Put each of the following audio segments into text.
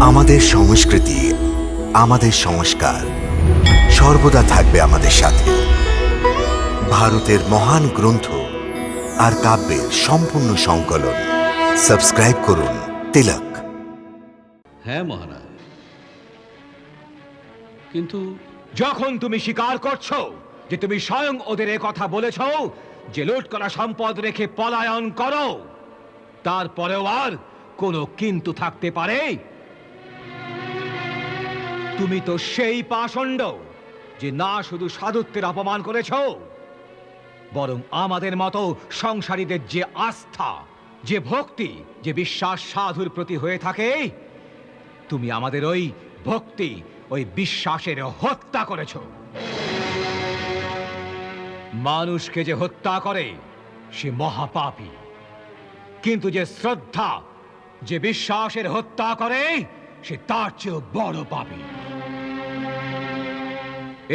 আমাদের সংস্কৃতি আমাদের সংস্কার সর্বদা থাকবে আমাদের সাথে। ভারতের মহান গ্রন্থ আর কাব্যের সম্পূর্ণ সংকলন। সাবস্ক্রাইব করুন তিলক। হ্যাঁ মহারাজ। কিন্তু যখন তুমি স্বীকার করছ যে তুমি স্বয়ং ওদের এ কথা বলেছ যে লুট করা সম্পদ রেখে পলায়ন করো তারপরেও আর কোনো কিন্তু থাকতে পারে তুমি তো সেই পাষণ্ড যে না শুধু সাধুত্বের অপমান করেছ, বরং আমাদের মতো সংসারীদের যে আস্থা, যে ভক্তি, যে বিশ্বাস সাধুর প্রতি হয়ে থাকে, তুমি আমাদের ওই ভক্তি, ওই বিশ্বাসের হত্যা করেছ। মানুষকে যে হত্যা করে, সে মহাপাপী। কিন্তু যে শ্রদ্ধা, যে বিশ্বাসের হত্যা করে, সে তার চেয়েও বড় পাপী।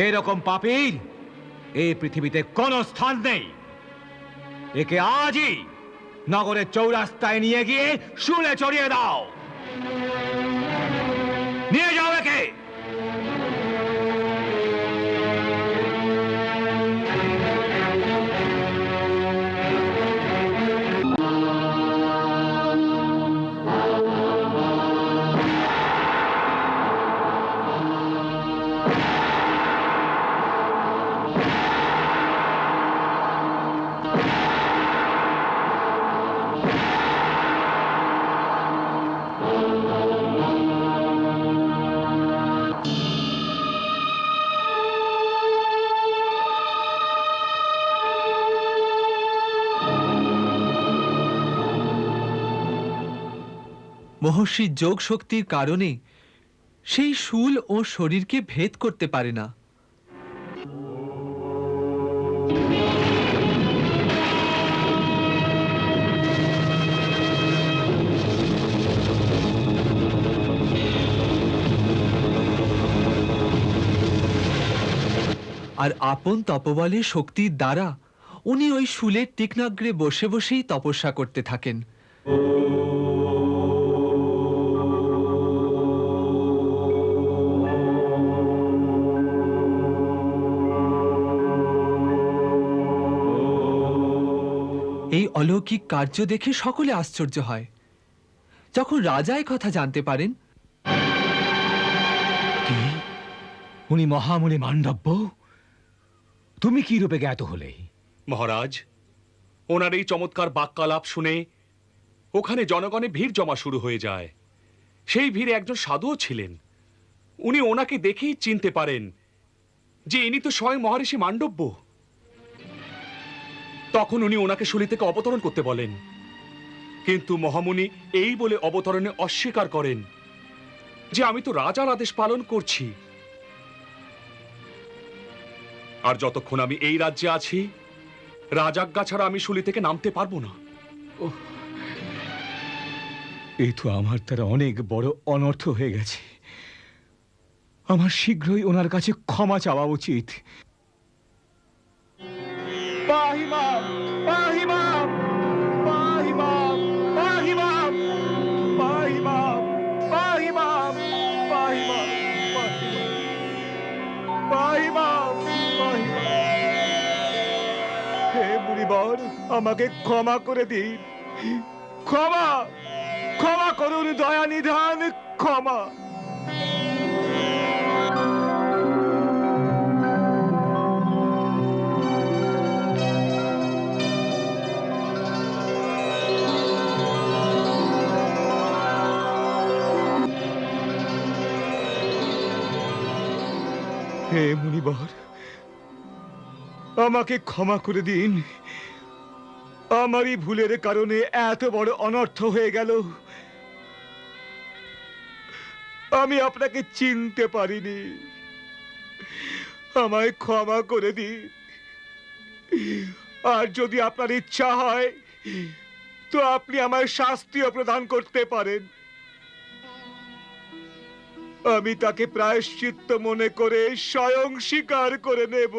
এরকম পাপির এই পৃথিবীতে কোনো স্থান নেই। একে আজই নগরের চৌরাস্তায় নিয়ে গিয়ে শুলে চড়িয়ে দাও। নিয়ে যাও মহর্ষির যোগ শক্তির কারণে সেই শুল ও শরীরকে ভেদ করতে পারে না। আর আপন তপবলের শক্তির দ্বারা উনি ওই শুলের তীক্ষ্ণাগ্রে বসে বসেই তপস্যা করতে থাকেন। এই অলৌকিক কার্য দেখে সকলে আশ্চর্য হয়। যখন রাজা কথা জানতে পারেন উনি মহামুনি মান্ডব্য তুমি কি রূপে জ্ঞাত হলে? মহারাজ, ওনার এই চমৎকার বাক্যালাপ শুনে ওখানে জনগণে ভিড় জমা শুরু হয়ে যায়। সেই ভিড়ে একজন সাধুও ছিলেন। উনি ওনাকে দেখেই চিনতে পারেন যে ইনি তো স্বয়ং মহারিষি মান্ডব্য তখন উনি ওনাকে শুলি থেকে অবতরণ করতে বলেন। কিন্তু মহামুনি এই বলে অবতরণে অস্বীকার করেন যে আমি তো রাজার আদেশ পালন করছি। আর যতক্ষণ আমি এই রাজ্যে আছি, রাজাজ্ঞা ছাড়া আমি শুলি থেকে নামতে পারব না। এই তো আমার দ্বারা অনেক বড় অনর্থ হয়ে গেছে। আমার শীঘ্রই ওনার কাছে ক্ষমা চাওয়া উচিত। আমাকে ক্ষমা করে দিন। ক্ষমা ক্ষমা করুন দয়া নিধান ক্ষমা। হে মুনিবর, আমাকে ক্ষমা করে দিন। আমারই ভুলের কারণে এত বড় অনর্থ হয়ে গেল। আমি আপনাকে চিনতে পারিনি। আমায় ক্ষমা করে দিন। আর যদি আপনার ইচ্ছা হয়, তো আপনি আমায় শাস্তিও প্রদান করতে পারেন। আমি তাকে প্রায়শ্চিত্ত মনে করে স্বয়ং স্বীকার করে নেব।